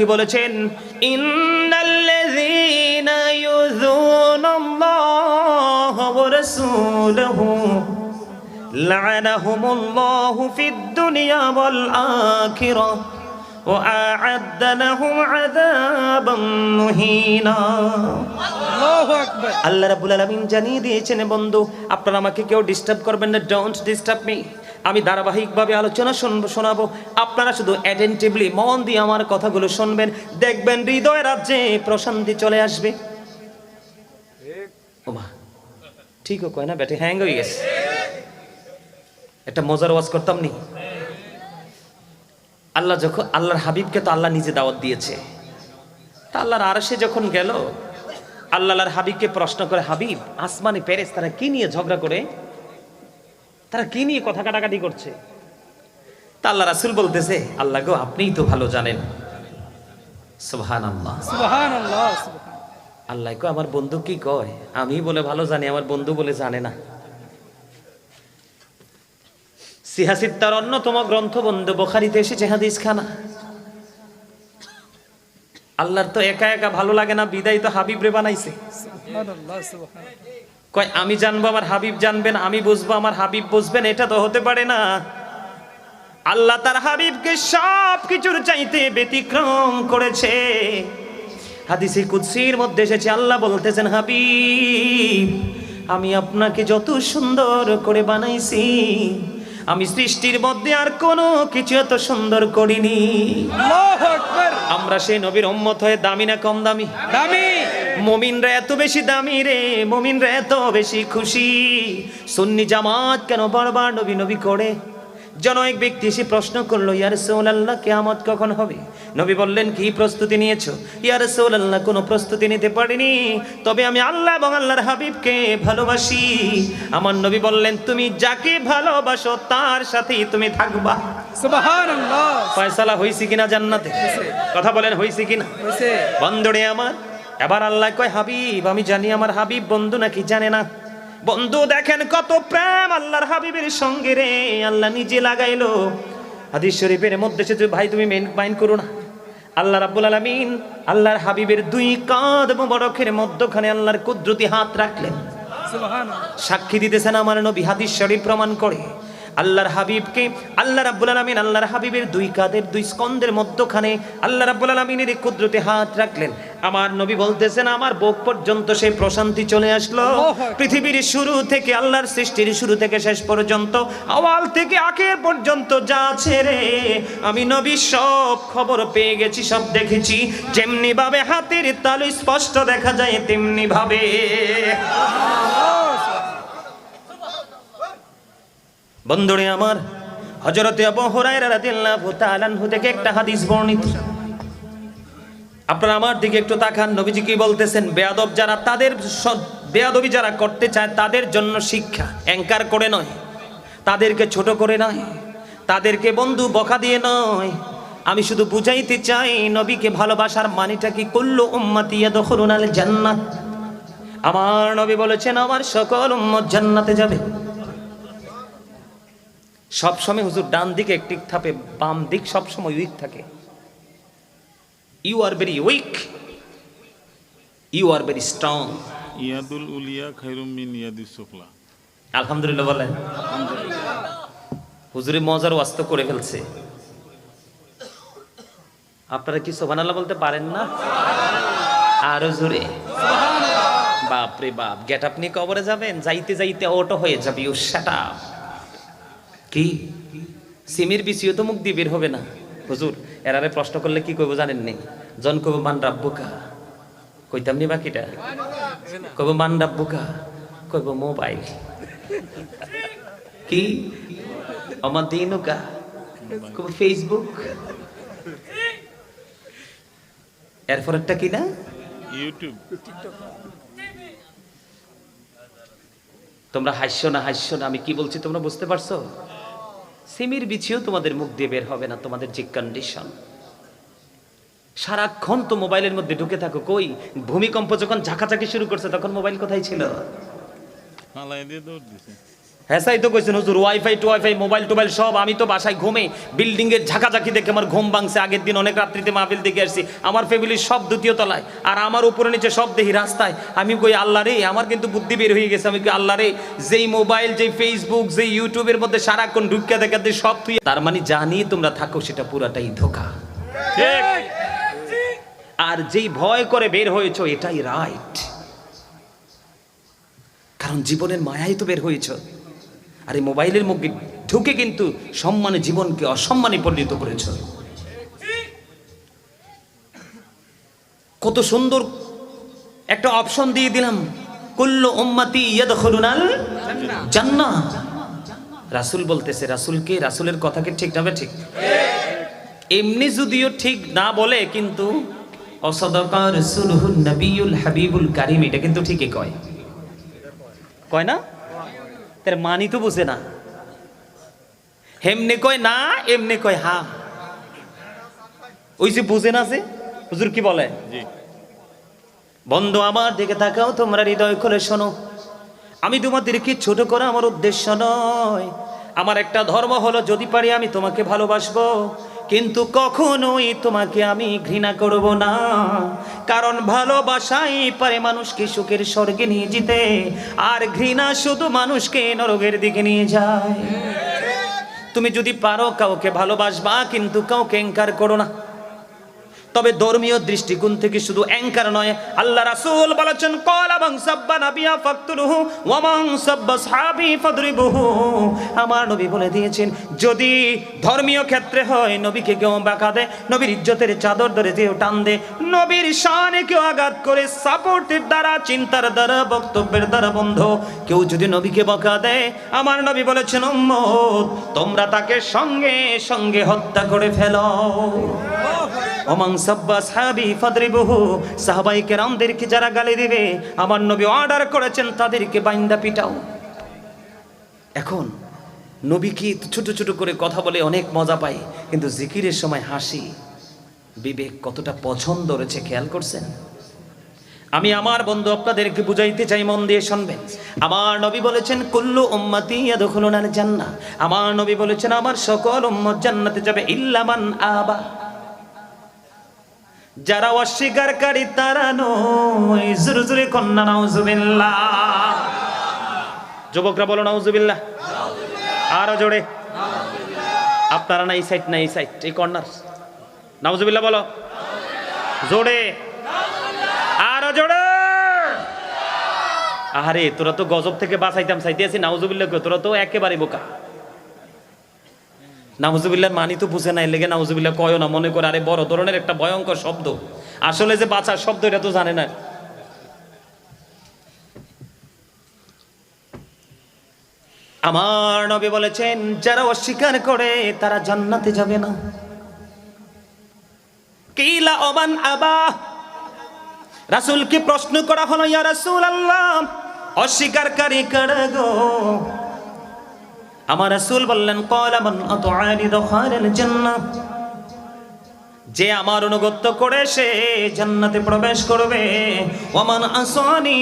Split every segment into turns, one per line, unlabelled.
কি বলেছেন ইন্নাল্লাযীনা ইউযুনাল্লাহা ওয়া রাসূলাহু লা'নাহুমুল্লাহু ফিদ দুনিয়া ওয়াল আখিরাহ وأعد لهم عذابا مهينا
আল্লাহু আকবার
আল্লাহ রাব্বুল আলামিন জানিয়ে দিয়েছেন বন্ধু আপনারা আমাকে কেউ ডিস্টার্ব করবেন না ডোন্ট ডিস্টার্ব মি আমি ধারাবাহিকভাবে আলোচনা শুনব শোনাবো। আপনারা শুধু অ্যাটেন্টিভলি মন দিয়ে আমার কথাগুলো শুনবেন। দেখবেন হৃদয় রাজ্যে প্রশান্তি চলে আসবে। ওমা ঠিক কয় না ব্যাটে হ্যাং হয়ে গেছে। একটা মজার ওয়াজ করতাম নি? আল্লাহ যখন আল্লাহর হাবিবকে তো আল্লাহ নিজে দাওয়াত দিয়েছে। তা আল্লাহর আরশে যখন গেল আল্লাহর হাবিবকে প্রশ্ন করে হাবিব আসমানে প্যারেস তারা কি নিয়ে ঝগড়া করে? তারা কি নিয়ে কথা কাটাকাটি করছে? তা আল্লাহ রাসুল বলতেছে আল্লাহ গো আপনিই তো ভালো জানেন। আল্লাহ কো আমার বন্ধু কি কয়? আমি বলে ভালো জানি আমার বন্ধু বলে জানে না। সিহাসিদ তার অন্যতম গ্রন্থ বন্ধু বোখারিতে এসেছে হাদিস খানা আল্লাহর তো একা একা ভালো লাগে না বিদায় তো হাবিব রে বানাইছে। কয় আমি জানব আমার হাবিব জানবেন আমি বুঝব আমার হাবিব বুঝবেন এটা তো হতে পারে না। আল্লাহ তার হাবিবকে সব কিছুর চাইতে ব্যতিক্রম করেছে। হাদিসে কুদসির মধ্যে এসেছে আল্লাহ বলতেছেন হাবিব আমি আপনাকে যত সুন্দর করে বানাইছি আমি সৃষ্টির মধ্যে আর কোনো কিছু এত সুন্দর করিনি। আমরা সেই নবীর উম্মত হয়ে দামি না কম দামি?
দামি।
মমিনরা এত বেশি দামি রে মমিনরা এত বেশি খুশি। সুন্নি জামাত কেন বারবার নবী নবী করে? জন এক ব্যক্তি এসে প্রশ্ন করল ইয়ার আল্লাহ কেয়ামত কখন হবে? নবী বললেন কি প্রস্তুতি নিয়েছো? ইয়ার আল্লাহ কোনো প্রস্তুতি নিতে পারিনি। তবে আমি আল্লাহ এবং আল্লাহর হাবিবকে ভালোবাসি। আমার নবী বললেন তুমি যাকে ভালোবাসো তার সাথেই তুমি থাকবা। ফয়সালা হইছে কিনা জান্নাতে? কথা বলেন হইছে কিনা? বন্ধুরে আমার। এবার আল্লাহ কয় হাবিব আমি জানি আমার হাবিব বন্ধু নাকি জানে না। বন্ধু দেখেন কত প্রেম আল্লাহর হাবিবের সঙ্গে রে আল্লাহ নিজে লাগাইলো। হাদিস শরীফের মধ্যে সে ভাই তুমি মেন মাইন করো না। আল্লাহ রাব্বুল আলামিন আল্লাহর হাবিবের দুই কাঁধ মোবারকের মধ্যখানে আল্লাহর কুদরতি হাত রাখলেন।
সুবহানাল্লাহ।
সাক্ষী দিতেছেন আমার নবী হাদিস শরীফ প্রমাণ করে। আল্লাহর হাবিবকে আল্লাহ রাব্বুল আলামিন আল্লাহর হাবিবের দুই কাদের দুই স্কন্দের মধ্যখানে আল্লাহ রাব্বুল আলামিনের এই কুদরতে হাত রাখলেন। আমার নবী বলতেছেন আমার বুক পর্যন্ত সেই প্রশান্তি চলে আসলো। পৃথিবীর শুরু থেকে আল্লাহর সৃষ্টির শুরু থেকে শেষ পর্যন্ত আওয়াল থেকে আখের পর্যন্ত যা ছেড়ে আমি নবী সব খবর পেয়ে গেছি সব দেখেছি। যেমনি ভাবে হাতের তালু স্পষ্ট দেখা যায় তেমনি ভাবে। বন্ধুরে আমার হজরতে থেকে একটা হাদিস বর্ণিত। আপনারা আমার দিকে একটু তাকান, নবীজি কি বলতেছেন? বেয়াদব যারা তাদের বেয়াদবি যারা করতে চায়, তাদের জন্য শিক্ষা। অ্যাঙ্কার করে নয়, তাদেরকে ছোট করে নয়, তাদেরকে বন্ধু বকা দিয়ে নয়। আমি শুধু বুঝাইতে চাই, নবীকে ভালোবাসার মানেটা কি করল উম্মাতি ইয়াদখুলুন আল জান্নাত? আমার নবী বলেছেন, আমার সকল উম্মত জান্নাতে যাবে। সবসময় হুজুর ডান দিকে একটি থাপে বাম দিক সবসময় উইক থাকে। You are very weak you are very strong
Yadul উলিয়া খাইরুম মিন ইয়াদিস সুফলা।
আলহামদুলিল্লাহ বলেন। হুজুরে মজার ওয়াস্ত করে ফেলছে। আপনারা কি সোভানাল্লাহ বলতে পারেন না? আরও জোরে। বাপ রে বাপ গেট আপনি কবরে যাবেন যাইতে যাইতে অটো হয়ে যাবে। ইউ শাট আপ কি? সিমির বিসিও তো মুখ দিয়ে বের হবে না। হুজুর এরারে প্রশ্ন করলে কি কইব জানেন নি? জন কইব মান রাব্বুকা? কইতাম নি বাকিটা? কইব মান রাব্বুকা? কইব মোবাইল। কি? আমার দিনুকা? কইব ফেসবুক? এরপরেরটা কি না?
ইউটিউব।
তোমরা হাসছো না হাসছো না আমি কি বলছি তোমরা বুঝতে পারছ? সিমির বিছিও তোমাদের মুখ দিয়ে বের হবে না, তোমাদের যে কন্ডিশন সারাক্ষণ তো মোবাইলের মধ্যে ঢুকে থাকো, কই? ভূমিকম্প যখন ঝাঁকাঝাঁকি শুরু করছে, তখন মোবাইল কোথায় ছিল? হ্যাঁ তো কইছেন হুজুর ওয়াইফাই টু ওয়াইফাই মোবাইল টোবাইল সব আমি তো বাসায় ঘুমে বিল্ডিং এর ঝাঁকাঝাঁকি দেখে আমার ঘুম ভাঙছে। আগের দিন অনেক রাত্রিতে মাহফিল দেখে আসছি। আমার ফ্যামিলির সব দ্বিতীয় তলায় আর আমার উপরে নিচে সব দেখি রাস্তায়। আমি কই আল্লাহ রে আমার কিন্তু বুদ্ধি বের হয়ে গেছে। আমি কই আল্লাহ রে যেই মোবাইল যেই ফেসবুক যেই ইউটিউবের মধ্যে সারাক্ষণ ঢুকিয়া দেখাতে সব তুই তার মানে জানি তোমরা থাকো সেটা পুরাটাই ধোকা। আর যেই ভয় করে বের হয়েছো এটাই রাইট কারণ জীবনের মায়াই তো বের হয়েছ। আর এই মোবাইলের মধ্যে ঢুকে কিন্তু সম্মানে জীবনকে অসম্মানে পরিণত করেছ। কত সুন্দর একটা অপশন দিয়ে দিলাম। কুল্লু উম্মতি ইয়াদখুলুনাল জান্নাহ। রাসূল বলতেছে রাসূলকে রাসূলের কথাকে ঠিক না ঠিক এমনি যদিও ঠিক না বলে, কিন্তু অসদকা রসুলহুল নবিউল হাবিবুল কারিম, এটা কিন্তু ঠিকই কয়। কয় না? তার মানি তো বুঝে না। হেমনে কয় না এমনি কয় হা। ওই যে বুঝে না যে হুজুর কি বলে? বন্ধু আমার দিকে থাকাও তোমরা হৃদয় খুলে শোনো। আমি তোমাদেরকে ছোট করা আমার উদ্দেশ্য নয়। আমার একটা ধর্ম হলো যদি পারি আমি তোমাকে ভালোবাসবো। কিন্তু কখনোই তোমাকে আমি ঘৃণা করব না। কারণ ভালোবাসাই পারে মানুষকে সুখের স্বর্গে নিয়ে যেতে, আর ঘৃণা শুধু মানুষকে নরকের দিকে নিয়ে যায়। তুমি যদি পারো কাউকে ভালোবাসবা, কিন্তু কাউকে এঙ্কার করো না। তবে ধর্মীয় দৃষ্টিকোণ থেকে শুধু অ্যাঙ্কার নয়, আল্লাহ রাসূল বলেছেন, কলা বাং সাব্বা নাবিয়া ফাকতুলুহু ওয়া সাব্বা সাহাবি ফাদরিবুহু। আমার নবী বলে দিয়েছেন, যদি ধর্মীয় ক্ষেত্রে হয়, নবীকে কেউ বাঁকা দেয়, নবীর ইজ্জতের চাদর ধরে কেউ টান দে নবীর শানে কেউ আঘাত করে, সাপোর্টের দ্বারা, চিন্তার দ্বারা, বক্তব্যের দ্বারা বন্ধ। কেউ যদি নবীকে বকা দেয়, আমার নবী বলেছেন, উম্মত, তোমরা তাকে সঙ্গে সঙ্গে হত্যা করে ফেলো। ওমাং সাব্বা সাহাবি ফাদরিবুহু, সাহাবাই কেরামদেরকে যারা গালি দিবে, আমার নবী অর্ডার করেছেন তাদেরকে বাইন্দা পিটাও। এখন নবী কি ছোট ছোট করে কথা বলে অনেক মজা পায়, কিন্তু জিকিরের সময় হাসি, বিবেক কতটা পছন্দ রয়েছে খেয়াল করছেন? আমি আমার বন্ধু আপনাদেরকে বুঝাইতে চাই, মন দিয়ে শুনবেন। আমার নবী বলেছেন, কুল্লু উম্মতি ইয়াদখুলুনাল জান্নাহ। আমার নবী বলেছেন, আমার সকল উম্মত জান্নাতে যাবে ইল্লামান আবা। যারা অস্বীকারী তারা নয়। জোরে জোরে কন্যা নাউজুবিল্লাহ। যুবকরা বলো নাউজুবিল্লাহ। আরও জোরে। আপনারা না এই সাইড না এই সাইড এই কর্নার নাউজুবিল্লাহ বলো। জোরে। আরও জোরে। আরে তোরা তো গজব থেকে বাঁচাইতাম চাইতে আছি নাউজুবিল্লাহ কই, তোরা তো একেবারে বোকা। নাউজুবিল্লাহর মানি তো বুঝে নাই, লেগে নাউজুবিল্লাহ কয় না, মনে করে, আরে বড় ধরনের একটা ভয়ঙ্কর শব্দ। আসলে যে বাঁচার শব্দ, এটা তো জানে না। আমার নবী বলেছেন, যারা অস্বীকার করে, তারা জান্নাতে যাবে না। কিলা ওমান আবা, রাসূলকে প্রশ্ন করা হলো, ইয়া রাসূল আল্লাহ অস্বীকারী কারা গো? আমার রাসূল বললেন, ক্বালা মান আতআনি দখালাল জান্নাহ। যে আমার অনুগত্য করে সে জান্নাতে প্রবেশ করবে। ওমান আসানি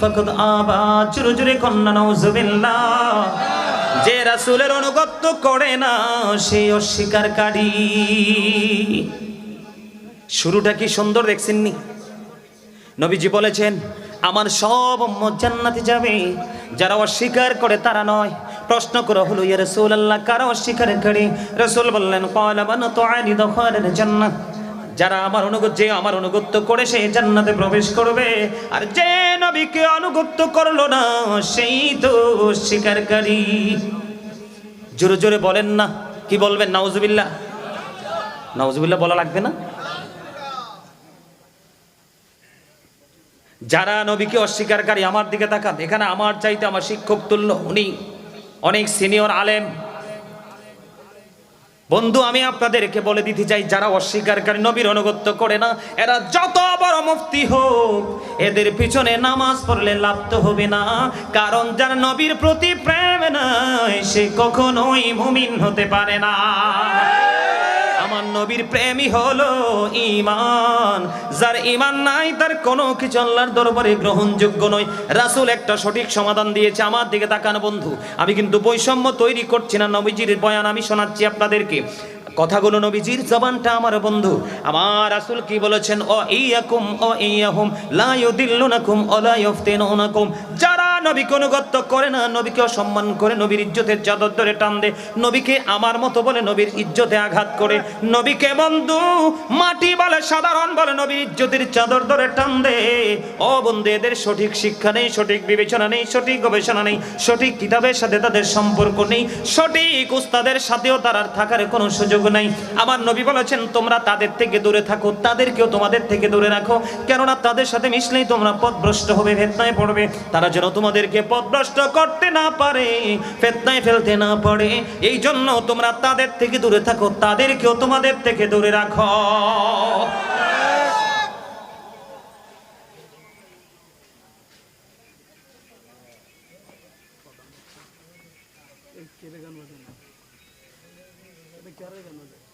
ফাকাদ আবা জুরে কন্না নাউজুবিল্লাহ যে রাসূলের অনুগত্য করে না, সে অস্বীকারী শুরুটা কি সুন্দর দেখছেননি? নবীজি বলেছেন, আমার সব জান্নাতে যাবে। যারা অস্বীকার করে তারা নয়। প্রশ্ন করা, হলো ইয়া রাসূলুল্লাহ, কারা অস্বীকার করে? রাসূল বললেন, ক্বালা মান তুআনি দখালাল জান্নাহ যারা আমার অনুগত, যে আমার অনুগত্য করে সে জান্নাতে প্রবেশ করবে। আর যে নবীকে অনুগত্য করল না, সেই তো অস্বীকারী। জোরে জোরে বলেন না, কি বলবেন? নাউজুবিল্লাহ। নাউজুবিল্লাহ বলা লাগবে না? যারা নবীকে অস্বীকারী, আমার দিকে তাকান। এখানে আমার চাইতে আমার শিক্ষক তুল্য, উনি অনেক সিনিয়র আলেম। বন্ধু, আমি আপনাদেরকে বলে দিতে চাই, যারা অস্বীকারী নবীর অনুগত্য করে না, এরা যত বড় মুফতি হোক, এদের পিছনে নামাজ পড়লে লাভ তো হবে না। কারণ যার নবীর প্রতি প্রেম নাই, সে কখনোই মুমিন হতে পারে না। নবীর প্রেমই হলো ইমান যার ইমান নাই, তার কোনো কিছু আল্লাহর দরবারে গ্রহণযোগ্য নয়। রাসূল একটা সঠিক সমাধান দিয়েছে। আমার দিকে তাকান বন্ধু, আমি কিন্তু বৈষম্য তৈরি করছি না। নবীজির বয়ান আমি শোনাচ্ছি আপনাদেরকে। কথাগুলো নবীজির জবানটা আমার বন্ধু। আমার রাসূল কি বলেছেন? ও ইয়াকুম ও ইয়াহুম, লা ইউদিল্লুনাকুম ও লা ইফতিনুনাকুম যারা নবীকে অনুগত্য করে না, নবীকে অসম্মান করে, নবীর ইজ্জতের চাদর ধরে টান দেয় নবীকে আমার মতো বলে নবীর ইজ্জতে আঘাত করে। নবীকে বন্ধু, মাটি বলে সাধারণ বলে নবীর ইজ্জতের চাদর ধরে টান দে। ও বন্ধু, এদের সঠিক শিক্ষা নেই, সঠিক বিবেচনা নেই, সঠিক গবেষণা নেই, সঠিক কিতাবের সাথে তাদের সম্পর্ক নেই, সঠিক উস্তাদের সাথেও তার থাকার কোনো সুযোগ নাই। আমার নবী বলেছেন, তোমরা তাদের থেকে দূরে থাকো, তাদেরকেও তোমাদের থেকে দূরে রাখো। কেননা তাদের সাথে মিশলেই তোমরা পথভ্রষ্ট হবে, ফেতনায় পড়বে। তারা যেন তোমাদেরকে পথভ্রষ্ট করতে না পারে, ফেতনায় ফেলতে না পারে এই জন্য তোমরা তাদের থেকে দূরে থাকো, তাদেরকেও তোমাদের থেকে দূরে রাখো।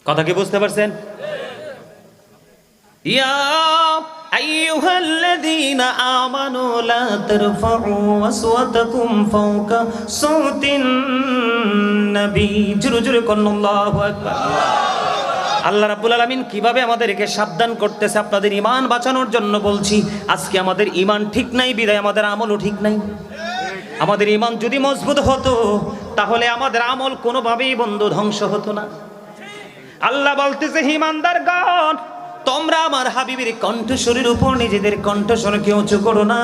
কথা কি বুঝতে পারছেন? ইয়া আইয়ুহাল্লাযীনা আমানু লা তারফা'ু আসওয়াতাকুম ফাওকা সাওতিন নবী জোরে জোরে কোন আল্লাহু আকবার আল্লাহ রাব্বুল আলামিন কীভাবে আমাদেরকে সাবধান করতেছে আপনাদের ইমান বাঁচানোর জন্য বলছি, আজকে আমাদের ইমান ঠিক নাই, বিদায় আমাদের আমলও ঠিক নাই। আমাদের ইমান যদি মজবুত হতো, তাহলে আমাদের আমল কোনোভাবেই বন্ধ ধ্বংস হতো না। আল্লাহ বলতেছে হিমানদার গণ তোমরা আমার হাবিবের কণ্ঠস্বরের উপর নিজেদের কণ্ঠস্বরকে উঁচু করো না।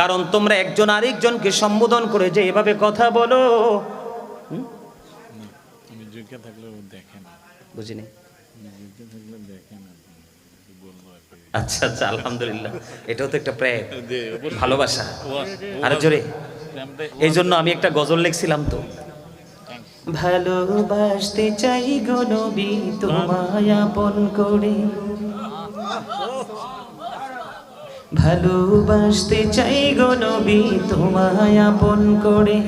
কারণ তোমরা একজন আরেকজনকে সম্বোধন করে যে এভাবে কথা বলো। বুঝিনি। আচ্ছা আচ্ছা আলহামদুলিল্লাহ। এটাও তো একটা প্রেম ভালোবাসা। আরে জোরে। এই জন্য আমি একটা গজল লিখছিলাম তো। ভালোবাসতে চাই গো নবী, তোমায় আপন করে। ভালোবাসতে চাই গো নবী, তোমায় আপন করে।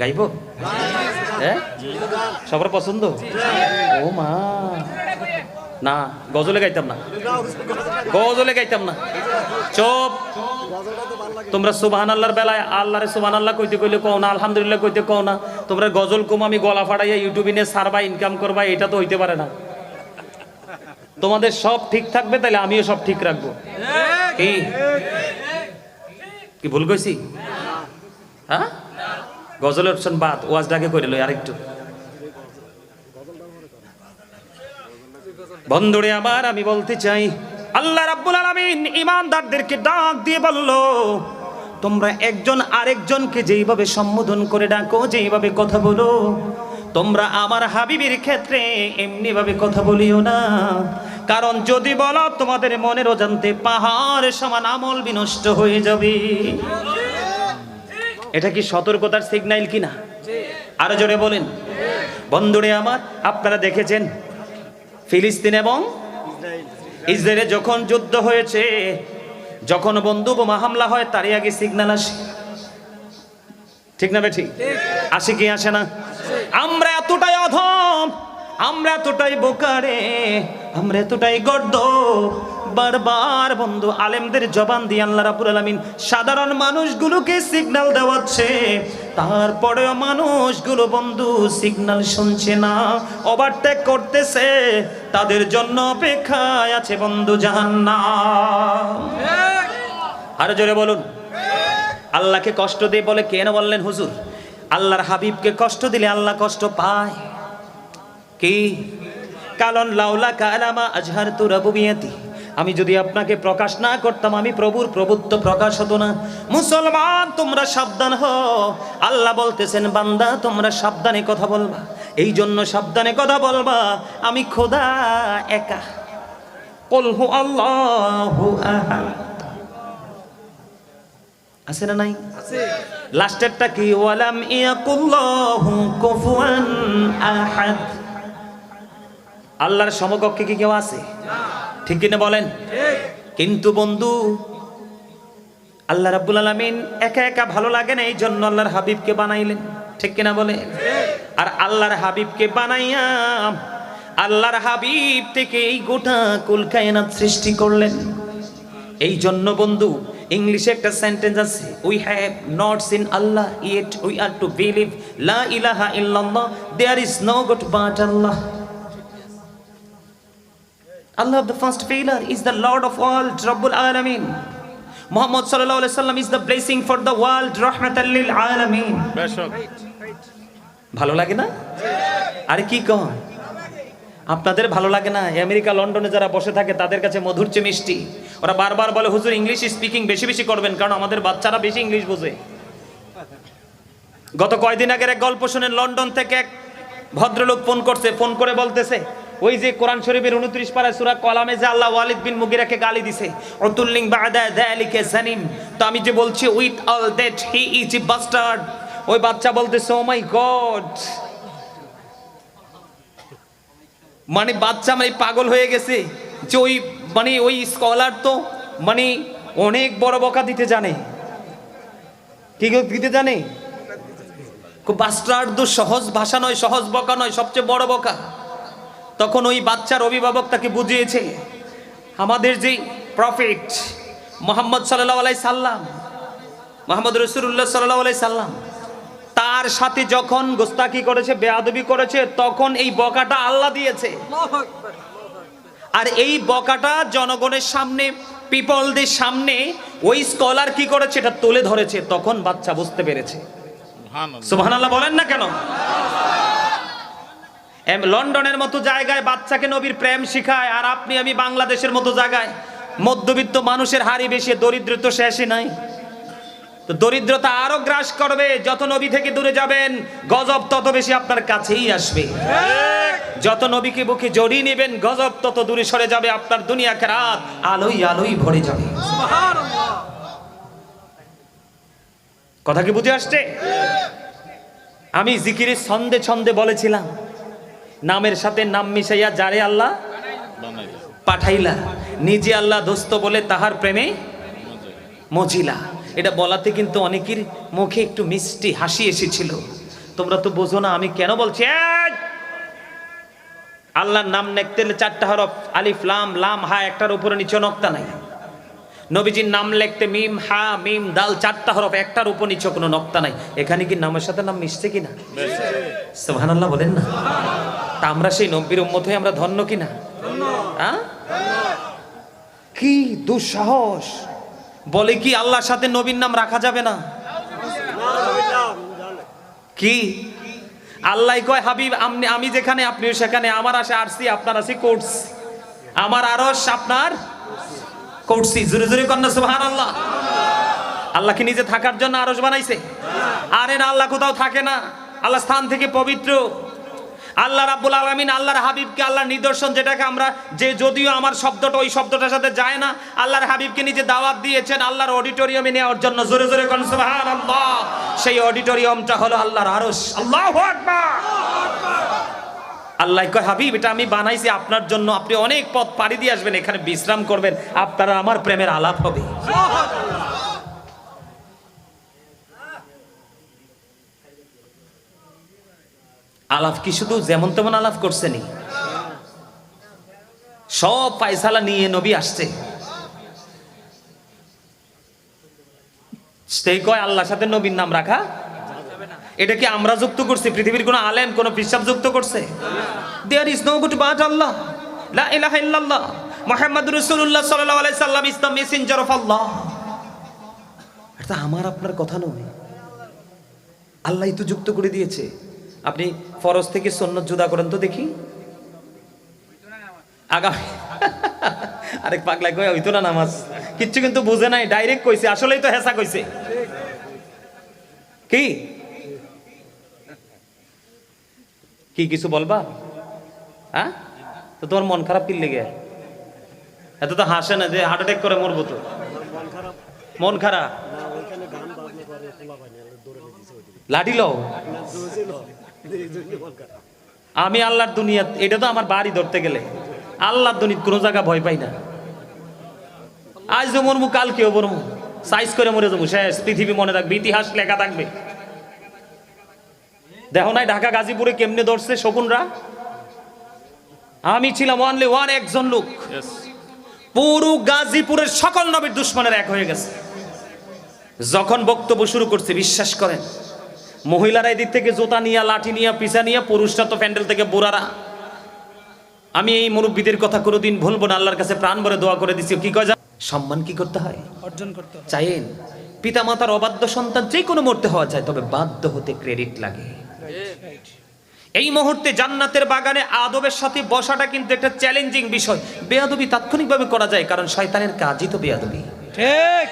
গাইব? হ্যাঁ? সবার পছন্দ? ও মা। না, গজলে গাইতাম না। গজলে গাইতাম না। চুপ। তোমরা সুবহান আল্লাহর বেলায় আল্লাহরে সুবহান আল্লাহ কইতে কইলে কও না, আলহামদুলিল্লাহ কইতে কও না। তোমরা গজল কম, আমি গলা ফাটাইয়া ইউটিউবে নিয়ে সারবা ইনকাম করবা, এটা তো হইতে পারে না। তোমাদের সব ঠিক থাকবে তাহলে আমিও সব ঠিক রাখব। কি? কি ভুল কইছি? হ্যাঁ? গজলের অপশন বাদ, ওয়াজটাকে করে লই আরেকটু। বন্ধুরে আবার আমি বলতে চাই, আল্লাহ রাব্বুল আলামিন ইমানদারদেরকে ডাক দিয়ে বলল, তোমরা একজন আরেকজনকে যেইভাবে সম্বোধন করে ডাকো, যেইভাবে কথা বলো, তোমরা আমার হাবিবের ক্ষেত্রে এমনি ভাবে কথা বলিও না। কারণ যদি বলো, তোমাদের মনের অজান্তে পাহাড় সমান আমল বিনষ্ট হয়ে যাবে। এটা কি সতর্কতার সিগন্যাল কিনা? আরও জোরে বলেন। বন্ধুরে আমার, আপনারা দেখেছেন ফিলিস্তিন এবং ইসরায়েলে যখন যুদ্ধ হয়েছে, যখন বন্ধু বোমা হামলা হয়, তারই আগে সিগন্যাল আসে। ঠিক না ঠিক? আসে কি আসে না? আমরা এতটাই অধম, আমরা এতটাই বোকারে, আমরা এতটাই গর্দ বারবার বন্ধু, আলেমদের জবান দিয়ে আল্লাহ রাব্বুল আলামিন সাধারণ মানুষগুলোকে সিগন্যাল দেওয়াচ্ছে। তারপরেও মানুষগুলো বন্ধু সিগন্যাল শুনছে না ওভারটেক করতেছে। তাদের জন্য অপেক্ষায় আছে বন্ধু জাহান্নাম। আরও জোরে বলুন। আল্লাহকে কষ্ট দিয়ে বলে কেন বললেন হুজুর? আল্লাহর হাবিবকে কষ্ট দিলে আল্লাহ কষ্ট পায়। কি? কারণ লাউলা কালামা আজহার তু রবুবিয়াতি। আমি যদি আপনাকে প্রকাশ না করতাম আমি প্রভুর প্রভুত্ব প্রকাশ হতো না। মুসলমান তোমরা সাবধান হও। আল্লাহ বলতেছেন বান্দা তোমরা সাবধানে কথা বলবা। এই জন্য সাবধানে কথা বলবা আমি খোদা একা। কলহু আল্লাহু আছে না নাই? লাস্টেরটা কি? ওয়ালাম ইয়াকুল্লাহু কুফুয়ান আহাদ। আল্লাহর সমকক্ষে কি কেউ আছে? ঠিক কিনা বলেন? কিন্তু বন্ধু, আল্লাহ রাব্বুল আলামিন একা একা ভালো লাগে না এই জন্য আল্লাহর হাবিবকে বানাইলেন। ঠিক কিনা বলে? আর আল্লাহর হাবিবকে বানাইয়া আল্লাহর হাবিব থেকে এই গোটা কুলকায়নাত সৃষ্টি করলেন। এই জন্য বন্ধু, ইংলিশে একটা সেন্টেন্স আছে we have not seen Allah yet we are to believe লা ইলাহা ইল্লাল্লাহ there is no god but Allah Allah the first pillar is the Lord of world Rabbul Alameen. Muhammad sallallahu alaihi wasallam is the blessing for the world rahmatan lil
বেশক
ভালো লাগে না? আরে কি কন? আপনাদের ভালো লাগে না? আমেরিকা লন্ডনে যারা বসে থাকে তাদের কাছে মধুর চেয়ে মিষ্টি। ওরা বারবার বলে হুজুর ইংলিশ স্পিকিং বেশি বেশি করবেন কারণ আমাদের বাচ্চারা বেশি ইংলিশ বোঝে। গত কয়দিন আগের এক গল্প শুনেন লন্ডন থেকে এক ভদ্রলোক ফোন করছে ফোন করে বলতেছে ওই যে কোরআন শরীফের উনত্রিশ পাড়ায় সুরা কলামে যে আল্লাহ ওয়ালিদ বিন মুগিরাকে গালি দিছে অতুল্লিং বাদা দালিকে জানিম তো আমি যে বলছি, with all that he is a bastard. ওই বাচ্চা বলতেছে ও মাই গড মানে বাচ্চা মানে পাগল হয়ে গেছে যে ওই মানে ওই স্কলার তো মানে অনেক বড় বকা দিতে জানে। কি দিতে জানে? বাস্টার্ড সহজ ভাষা নয়, সহজ বকা নয়, সবচেয়ে বড় বকা। তখন ওই বাচ্চার অভিভাবক তাকে বুঝিয়েছে আমাদের যে প্রফিট মোহাম্মদ সাল্লাহ আলাই সাল্লাম মোহাম্মদ রসুল্লাহ সাল্লাহ আলাই সাল্লাম তার সাথে যখন গোস্তাকি করেছে বেয়াদবি করেছে তখন এই বকাটা আল্লাহ দিয়েছে। আর এই বকাটা জনগণের সামনে পিপলদের সামনে ওই স্কলার কি করেছে এটা তুলে ধরেছে তখন বাচ্চা বুঝতে পেরেছে।
সুবহানাল্লাহ।
সুবহানাল্লাহ বলেন না কেন? লন্ডনের মতো জায়গায় বাচ্চাকে নবীর প্রেম শিখায়, আর আপনি, আমি বাংলাদেশের মতো জায়গায়। মধ্যবিত্ত মানুষের হারি বেশি, দরিদ্র তো শেষই নাই। তো দরিদ্রতা আরও গ্রাস করবে, যত নবী থেকে দূরে যাবেন, গজব তত বেশি আপনার কাছেই আসবে। যত নবীকে বুকে জড়িয়ে নেবেন, গজব তত দূরে সরে যাবে, আপনার দুনিয়াকে রাত আলোই আলোই ভরে যাবে। কথা কি বুঝে আসছে? আমি জিকিরের ছন্দে ছন্দে বলেছিলাম নামের সাথে নাম মিশাইয়া যারে আল্লাহ পাঠাইলা। নিজে আল্লাহ দোস্ত বলে তাহার প্রেমে মজিলা। এটা বলাতে কিন্তু অনেকের মুখে একটু মিষ্টি হাসি এসেছিল। তোমরা তো বোঝো না আমি কেন বলছি! আল্লাহর নাম লিখতে চারটা হরফ আলিফ লাম লাম হা একটার উপরে নিচে নক্তা নাই। নবীজির নাম লিখতে মিম হা মিম দাল চারটা হরফ একটার উপর নিচে কোনো নক্তা নাই। এখানে কি নামের সাথে নাম মিশছে কিনা? সোহান আল্লাহ বলেন না। তা আমরা সেই নব্বীর উম্মত হয়ে আমরা ধন্য কিনা? হ্যাঁ? কি দুঃসাহস। বলে কি আল্লাহর সাথে নবীর নাম রাখা যাবে না? কি? আল্লাহ কয় হাবিব আপনি আমি যেখানে আপনিও সেখানে আমার আসে আরসি আপনার আসি কোর্স আমার আরস আপনার কোর্সি জোরে জোরে কন্যা সুবহান আল্লাহ আল্লাহ কি নিজে থাকার জন্য আরস বানাইছে? আরে না আল্লাহ কোথাও থাকে না। আল্লাহ স্থান থেকে পবিত্র। আল্লাহ রাব্বুল আলামিন আল্লাহর হাবিবকে আল্লাহর নিদর্শন যেটাকে আমরা যে যদিও আমার শব্দটা ওই শব্দটার সাথে যায় না, আল্লাহর হাবিবকে নিজে দাওয়াত দিয়েছেন আল্লাহর অডিটোরিয়ামে নেওয়ার জন্য। জোরে জোরে সেই অডিটোরিয়ামটা হলো আল্লাহর আরশ। আল্লাহ আল্লাহ কয়, হাবিব, এটা আমি বানাইছি আপনার জন্য। আপনি অনেক পথ পাড়ি দিয়ে আসবেন, এখানে বিশ্রাম করবেন। আপনারা আমার প্রেমের আলাপ হবে। আলাপ কি শুধু যেমন তেমন আলাপ করছেনি? সব পায়সালা নিয়ে নবী আসছে। সেই কয় আল্লাহর সাথে নবীর নাম রাখা? এটা কি আমরা যুক্ত করছি? পৃথিবীর কোনো আলেম, কোনো পিসাব যুক্ত করছে? There is no god but Allah লা ইলাহা ইল্লাল্লাহ। মুহাম্মদ রাসূলুল্লাহ সাল্লাল্লাহু আলাইহি সাল্লাম is the messenger of Allah এটা আমার আপনার কথা নয়। আল্লাহই তো যুক্ত করে দিয়েছে। আপনি ফরজ থেকে সন্ন্যত জুদা করেন তো দেখি। আগামী আরেক পাগলা কই হইতো না নামাজ। কিচ্ছু কিন্তু বুঝে নাই ডাইরেক্ট কইছে আসলেই তো হেসা কইছে। কি? কি কিছু বলবা? হ্যাঁ? তো তোমার মন খারাপ কি লেগে? এত তো হাসে না যে হার্ট অ্যাটাক করে মরবো তো। মন খারাপ? লাঠি লও। আমি আল্লাহর দুনিয়া এটা তো আমার বাড়ি ধরতে গেলে। আল্লাহর দুনিয়া কোনো জায়গা ভয় পাই না। আজ যে মরমু কাল কেউ মরমু। সাইজ করে মরে যাব শেষ। পৃথিবী মনে রাখবে ইতিহাস লেখা থাকবে। দেখো নাই ঢাকা গাজীপুরে কেমনে ধরছে শকুনরা? আমি ছিলাম ওয়ানলি ওয়ান একজন লোক। পুরো গাজীপুরের সকল নবীর দুশ্মনের এক হয়ে গেছে। যখন বক্তব্য শুরু করছে বিশ্বাস করেন মহিলারা এদিক থেকে জোতা নিয়ে লাঠি নিয়ে পিছা নিয়ে পুরুষরা তো প্যান্ডেল থেকে বুড়ারা। আমি এই মুরব্বীদের কথা কোনোদিন ভুলবো না আল্লাহর কাছে প্রাণ ভরে দোয়া করে দিছি। কি কয় সম্মান কি করতে হয়?
অর্জন করতে
চাইেন পিতামাতার অবাধ্য সন্তান যে কোনো মরতে হওয়া যায় তবে বাধ্য হতে ক্রেডিট লাগে। এই মুহূর্তে জান্নাতের বাগানে আদবের সাথে বসাটা কিন্তু একটা চ্যালেঞ্জিং বিষয়। বেয়াদবি তাৎক্ষণিকভাবে করা যায় কারণ শয়তানের কাজই তো বেয়াদবি।
ঠিক।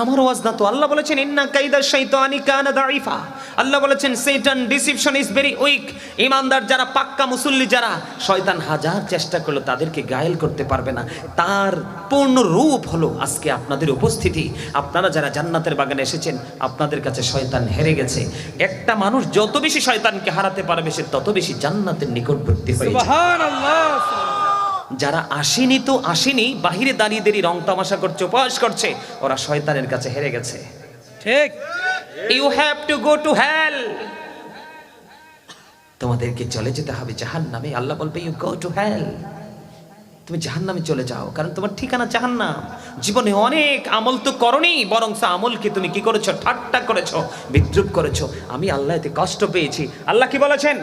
আমার ওয়াজ না তো। আল্লাহ বলেছেন, ইন্না কাইদা শাইতানি কানা দাইফা আল্লাহ বলেছেন Satan deception is very weak ইমানদার যারা, পাক্কা মুসল্লি যারা, শয়তান হাজার চেষ্টা করল, তাদেরকে গায়েল করতে পারবে না। তার পূর্ণ রূপ হলো আজকে আপনাদের উপস্থিতি। আপনারা যারা জান্নাতের বাগানে এসেছেন, আপনাদের কাছে শয়তান হেরে গেছে। একটা মানুষ যত বেশি শয়তানকে হারাতে পারবে, সে তত বেশি জান্নাতের নিকটবর্তী হয়ে
সুবহানাল্লাহ।
যারা আসেনি তো আসেনি বাহিরে দাঁড়িয়ে দাঁড়িয়ে রং তামাশা করছে উপহাস করছে ওরা শয়তানের কাছে হেরে গেছে।
ঠিক।
You have to go to hell তোমাদেরকে চলে যেতে হবে জাহান নামে আল্লাহ বলবে ইউ গো টু হেল তুমি জাহান নামে চলে যাও কারণ তোমার ঠিকানা জাহান নাম জীবনে অনেক আমল তো করনি বরং সে আমলকে তুমি কি করেছ? ঠাট্টা করেছ বিদ্রুপ করেছ। আমি আল্লাহ এতে কষ্ট পেয়েছি। আল্লাহ কি বলেছেন?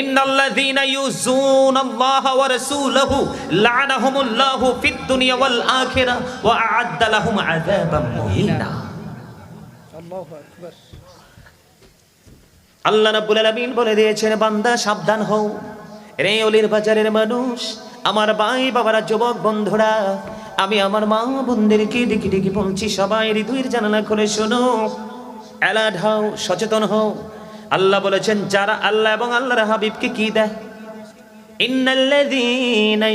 ইন্নাল্লাযীনা ইউযুনাল্লাহা ওয়া রাসূলাহু লা'নাহুমুল্লাহু ফিদ দুনিয়া ওয়াল আখিরাহ ওয়া আ'আদ্দা লাহুম আযাবাম মুহিনা।
আল্লাহু আকবার।
আল্লাহ রাব্বুল আলামিন বলে দিয়েছেন বান্দা সাবধান হও। রে অলির বাজারের মানুষ আমার ভাই বাবারা যুবক বন্ধুরা আমি আমার মা বোনদেরকে ডেকে ডেকে বলছি সবাই হৃদয়ের জানালা করে শোনো। অ্যালার্ট হও সচেতন হও। আল্লাহ বলেছেন যারা আল্লাহ এবং আল্লাহর হাবিবকে কি দেয়? ইন্নাল্লাযীনা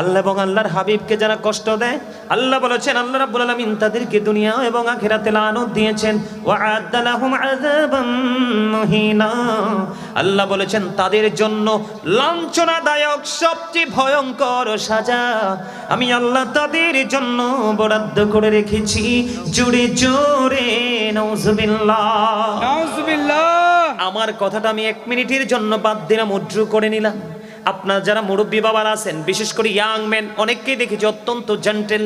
আল্লাহ
এবং আল্লাহর হাবিবকে যারা কষ্ট দেয় আল্লাহ বলেছেন আল্লাহ রাব্বুল আলামিন তাদেরকে দুনিয়া এবং আখিরাতে লানত দিয়েছেন। ওয়া আ'আদ্দা লাহুম আযাবাম মুহিনা। আল্লাহ বলেছেন তাদের জন্য লাঞ্ছনাদায়ক সবচেয়ে ভয়ঙ্কর সাজা আমি আল্লাহ তাদের জন্য বরাদ্দ করে রেখেছি। জোরে জোরে নাউজুবিল্লাহ।
নাউজুবিল্লাহ।
আমার কথাটা আমি এক মিনিটের জন্য বাদ দিলাম উড্রু করে নিলাম। আপনার যারা মুরব্বী বাবার আছেন, বিশেষ করে ইয়াং ম্যান অনেককেই দেখেছি অত্যন্ত জেন্টেল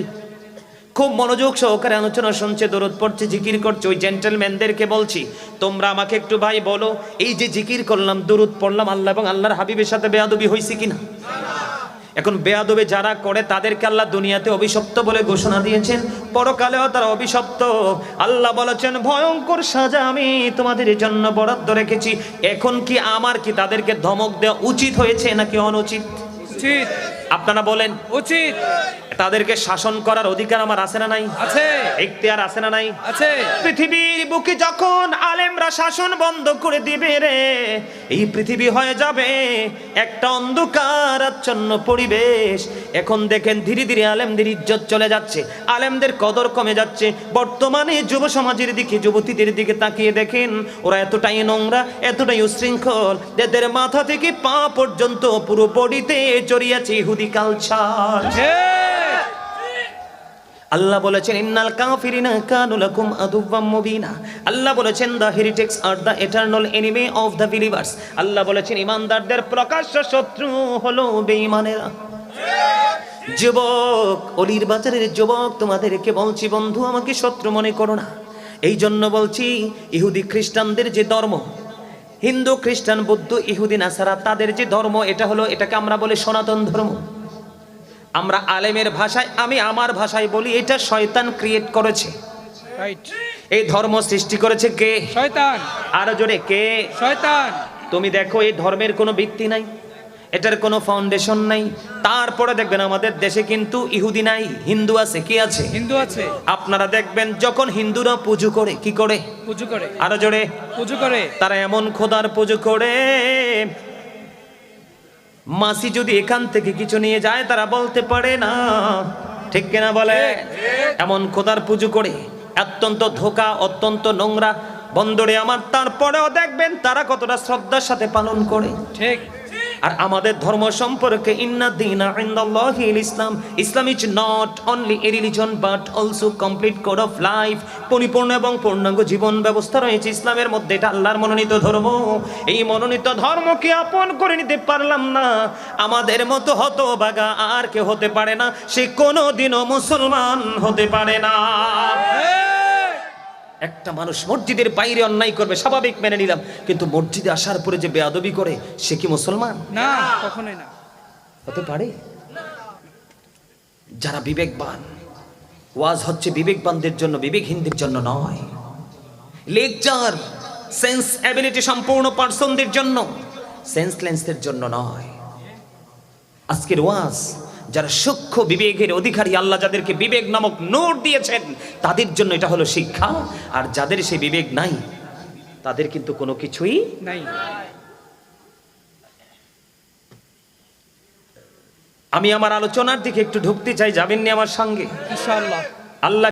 খুব মনোযোগ সহকারে আলোচনা শুনছে, দরদ পড়ছে, জিকির করছে, ওই জেন্টেলম্যানদেরকে বলছি, তোমরা আমাকে একটু ভাই বলো, এই যে জিকির করলাম, দরুদ পড়লাম, আল্লাহ এবং আল্লাহর হাবিবের সাথে বেয়াদবি হয়েছে কিনা? এখন বেয়াদবে যারা করে তাদেরকে আল্লাহ দুনিয়াতে অভিশপ্ত বলে ঘোষণা দিয়েছেন। পরকালেও তারা অভিশপ্ত। আল্লাহ বলেছেন ভয়ঙ্কর সাজা আমি তোমাদের জন্য বরাদ্দ রেখেছি। এখন কি আমার কি তাদেরকে ধমক দেওয়া উচিত হয়েছে নাকি অনুচিত?
উচিত।
আপনারা বলেন।
উচিত।
তাদেরকে শাসন করার অধিকার আমার আছে না নাই?
আছে।
এখতিয়ার আছে না নাই?
আছে।
পৃথিবীর বুকে যখন আলেমরা শাসন বন্ধ করে দিবে রে এই পৃথিবী হয়ে যাবে একটা অন্ধকার আচ্ছন্ন পরিবেশ। এখন দেখেন ধীরে ধীরে আলেমদের ইজ্জত চলে যাচ্ছে আলেমদের কদর কমে যাচ্ছে। বর্তমানে যুব সমাজের দিকে যুবতীদের দিকে তাকিয়ে দেখেন ওরা এতটাই নোংরা এতটাই উশৃঙ্খল এদের মাথা থেকে পা পর্যন্ত পুরো বডিতে জড়িয়েছে ইহুদি কালচার
ঠিক
আল্লাহ বলেছেন, ইন্নাল কাফিরিনা কানু লাকুম আদুওয়াম মুবিনা। আল্লাহ বলেছেন, the হেরিটেক্স are the eternal enemy of the believers. Allah বলেছেন, ইমানদারদের প্রকাশ্য শত্রু হলো বেঈমানেরা। যুবক, অলির বাজারের যুবক, তোমাদেরকে বলছি, বন্ধু, আমাকে শত্রু মনে করো না। এই জন্য বলছি, ইহুদি খ্রিস্টানদের যে ধর্ম, হিন্দু, খ্রিস্টান, বৌদ্ধ, ইহুদি, নাসারা, তাদের যে ধর্ম, এটা হলো, এটাকে আমরা বলি সনাতন ধর্ম। আমরা আলেমের ভাষায় আমি আমার ভাষায় বলি এটা শয়তান ক্রিয়েট করেছে। এই ধর্ম সৃষ্টি করেছে কে?
শয়তান।
আরও জোরে কে?
শয়তান।
তুমি দেখো এই ধর্মের কোনো ভিত্তি নাই এটার কোনো ফাউন্ডেশন নাই। তারপরে দেখবেন আমাদের দেশে কিন্তু ইহুদি নাই হিন্দু আছে কি আছে?
হিন্দু আছে।
আপনারা দেখবেন যখন হিন্দুরা পুজো করে কি করে?
পুজো করে।
আরও জোরে।
পুজো করে।
তারা এমন খোদার পুজো করে মাসি যদি এখান থেকে কিছু নিয়ে যায় তারা বলতে পারে না। ঠিক কিনা বলে? এমন খোদার পুজো করে অত্যন্ত ধোকা অত্যন্ত নোংরা বন্দরে আমার তারপরেও দেখবেন তারা কতটা শ্রদ্ধার সাথে পালন করে।
ঠিক।
আর আমাদের ধর্ম সম্পর্কে ইসলাম। Islam is not only a religion but also complete code of life পরিপূর্ণ এবং পূর্ণাঙ্গ জীবন ব্যবস্থা রয়েছে ইসলামের মধ্যে। এটা আল্লাহর মনোনীত ধর্ম। এই মনোনীত ধর্মকে আপন করে নিতে পারলাম না। আমাদের মতো হতবাগা আর কেউ হতে পারে না। সে কোনোদিনও মুসলমান হতে পারে না। একটা মানুষ মসজিদের বাইরে অন্যায় করবে স্বাভাবিক মেনে নিলাম। কিন্তু মসজিদে আসার পরে যে বেয়াদবি করে সে কি মুসলমান?
না কখনোই না।
হতে পারে? যারা বিবেকবান ওয়াজ হচ্ছে বিবেকবানদের জন্য বিবেকহীনদের জন্য নয়। লেকচার সেন্স অ্যাবিলিটি সম্পূর্ণ পার্সনদের জন্য সেন্সলেন্সদের জন্য নয়। আজকের ওয়াজ যারা সূক্ষ্ম বিবেকের অধিকারী আল্লাহ যাদেরকে বিবেক নামক নোট দিয়েছেন তাদের জন্য এটা হলো শিক্ষা। আর যাদের সেই বিবেক নাই তাদের কিন্তু কোনো কিছুই
নাই।
আমি আমার আলোচনার দিকে একটু ঢুকতে চাই যাবেননি আমার সঙ্গে? আল্লাহ